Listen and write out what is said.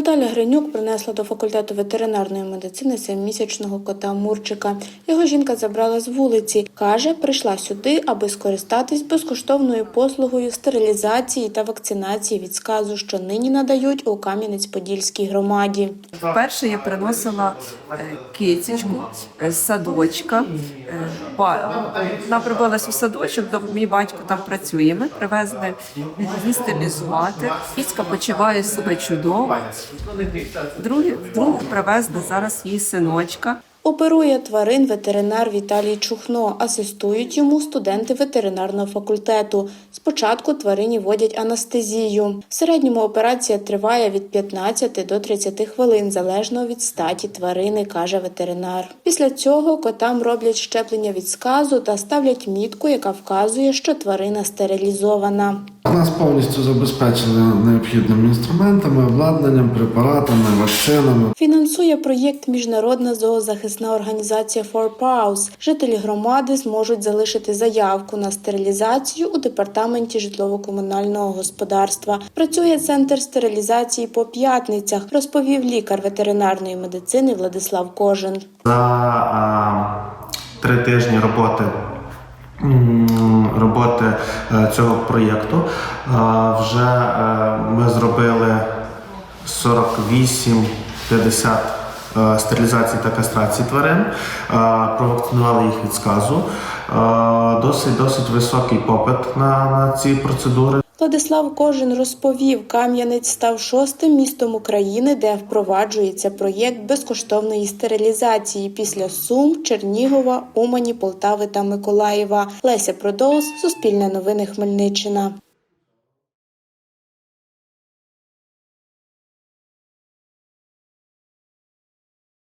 Наталя Гринюк принесла до факультету ветеринарної медицини семимісячного кота Мурчика. Його жінка забрала з вулиці. Каже, прийшла сюди, аби скористатись безкоштовною послугою стерилізації та вакцинації від сказу, що нині надають у Кам'янець-Подільській громаді. Вперше я приносила е, кицечку з садочка. Е, Вона прибилась у садочок, де мій батько там працює. Ми привезли її стерилізувати. Кицька почуває себе чудово. Друге, друге привезли зараз її синочка. Оперує тварин ветеринар Віталій Чухно. Асистують йому студенти ветеринарного факультету. Спочатку тварині вводять анестезію. В середньому операція триває від 15 до 30 хвилин, залежно від статі тварини, каже ветеринар. Після цього котам роблять щеплення від сказу та ставлять мітку, яка вказує, що тварина стерилізована. Нас повністю забезпечили необхідними інструментами, обладнанням, препаратами, вакцинами. Фінансує проєкт міжнародна зоозахисна організація For Paws. Жителі громади зможуть залишити заявку на стерилізацію у департаменті житлово-комунального господарства. Працює центр стерилізації по п'ятницях, розповів лікар ветеринарної медицини Владислав Кожин. За а, три тижні роботи. Роботи е, цього проєкту вже е, ми зробили 48-50 стерилізації та кастрацій тварин, е, провакцинували їх від сказу. Е, Досить досить високий попит на, на ці процедури. Владислав Кожин розповів, Кам'янець став шостим містом України, де впроваджується проєкт безкоштовної стерилізації після Сум, Чернігова, Умані, Полтави та Миколаєва. Леся Продоус, Суспільне новини Хмельниччина.